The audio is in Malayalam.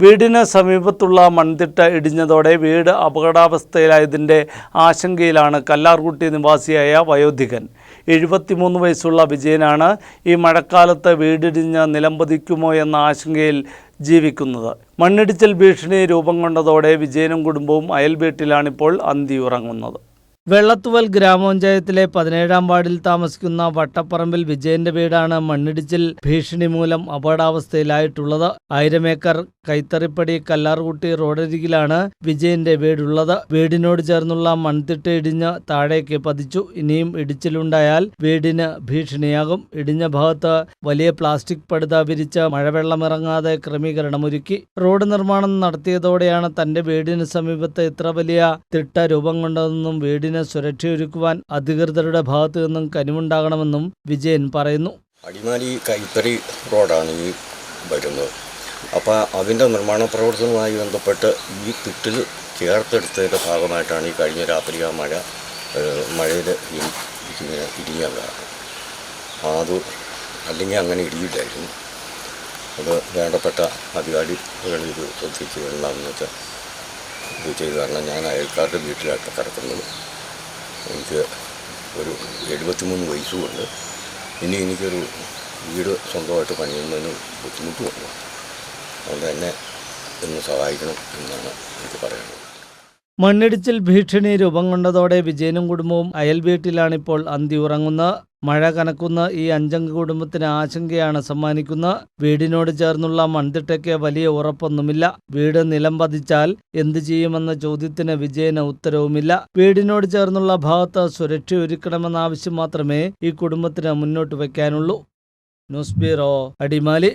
വീടിന് സമീപത്തുള്ള മൺതിട്ട ഇടിഞ്ഞതോടെ വീട് അപകടാവസ്ഥയിലായതിന്റെ ആശങ്കയിലാണ് കല്ലാർകുട്ടി നിവാസിയായ വയോധികൻ. എഴുപത്തിമൂന്ന് വയസ്സുള്ള വിജയനാണ് ഈ മഴക്കാലത്ത് വീടിടിഞ്ഞ് നിലംപതിക്കുമോ എന്ന ആശങ്കയിൽ ജീവിക്കുന്നത്. മണ്ണിടിച്ചിൽ ഭീഷണി രൂപം കൊണ്ടതോടെ വിജയനും കുടുംബവും അയൽ വീട്ടിലാണിപ്പോൾ അന്തിയുറങ്ങുന്നത്. വെള്ളത്തുവൽ ഗ്രാമപഞ്ചായത്തിലെ പതിനേഴാം വാർഡിൽ താമസിക്കുന്ന വട്ടപ്പറമ്പിൽ വിജയന്റെ വീടാണ് മണ്ണിടിച്ചിൽ ഭീഷണി മൂലം അപകടാവസ്ഥയിലായിട്ടുള്ളത്. ആയിരം ഏക്കർ കൈത്തറിപ്പടി കല്ലാർകുട്ടി റോഡരികിലാണ് വിജയന്റെ വീടുള്ളത്. വീടിനോട് ചേർന്നുള്ള മൺതിട്ട് ഇടിഞ്ഞ് താഴേക്ക് പതിച്ചു. ഇനിയും ഇടിച്ചിലുണ്ടായാൽ വീടിന് ഭീഷണിയാകും. ഇടിഞ്ഞ ഭാഗത്ത് വലിയ പ്ലാസ്റ്റിക് പടുത വിരിച്ച് മഴവെള്ളമിറങ്ങാതെ ക്രമീകരണമൊരുക്കി. റോഡ് നിർമ്മാണം നടത്തിയതോടെയാണ് തന്റെ വീടിന് സമീപത്ത് ഇത്ര വലിയ തിട്ട രൂപം കൊണ്ടതെന്നും വീടിന് സുരക്ഷയൊരുക്കുവാൻ അധികൃതരുടെ ഭാഗത്തു നിന്നും കനിവുണ്ടാകണമെന്നും വിജയൻ പറയുന്നു. അടിമാലി കൈത്തറി റോഡാണ് ഈ വരുന്നത്. അപ്പോൾ അതിന്റെ നിർമ്മാണ പ്രവർത്തനവുമായി ബന്ധപ്പെട്ട് ഈ തിട്ടിൽ ചേർത്തെടുത്തതിന്റെ ഭാഗമായിട്ടാണ് ഈ കഴിഞ്ഞ രാത്രി ആ മഴ മഴയിൽ ഇടിയാൻ കാരണം അത് അല്ലെങ്കിൽ അങ്ങനെ ഇടിയില്ലായിരുന്നു. അത് വേണ്ടപ്പെട്ട അധികാരികൾ ഇത് ശ്രദ്ധിച്ചു എന്താണെന്ന് വെച്ചാൽ ഇത് ചെയ്ത് കാരണം ഞാൻ അയൽക്കാരുടെ വീട്ടിലായിട്ട് കിടക്കുന്നത് എനിക്ക് ഒരു എഴുപത്തിമൂന്ന് വയസ്സുമുണ്ട് ഇനി എനിക്കൊരു വീട് സ്വന്തമായിട്ട് പണിയുന്നതിന് ബുദ്ധിമുട്ടുമുണ്ട്. അതുകൊണ്ട് എന്നെ ഒന്ന് സഹായിക്കണം എന്നാണ് എനിക്ക് പറയാനുള്ളത്. മണ്ണിടിച്ചിൽ ഭീഷണി രൂപം കൊണ്ടതോടെ വിജയനും കുടുംബവും അയൽ വീട്ടിലാണിപ്പോൾ അന്തി ഉറങ്ങുന്നത്. മഴ കനക്കുന്ന ഈ അഞ്ചംഗ കുടുംബത്തിന് ആശങ്കയാണ് സമ്മാനിക്കുന്ന വീടിനോട് ചേർന്നുള്ള മൺതിട്ടയ്ക്ക് വലിയ ഉറപ്പൊന്നുമില്ല. വീട് നിലം പതിച്ചാൽ എന്തു ചെയ്യുമെന്ന ചോദ്യത്തിന് വിജയന ഉത്തരവുമില്ല. വീടിനോട് ചേർന്നുള്ള ഭാഗത്ത് സുരക്ഷ ഒരുക്കണമെന്ന ആവശ്യം മാത്രമേ ഈ കുടുംബത്തിന് മുന്നോട്ട് വയ്ക്കാനുള്ളൂ. News bureau Adimali.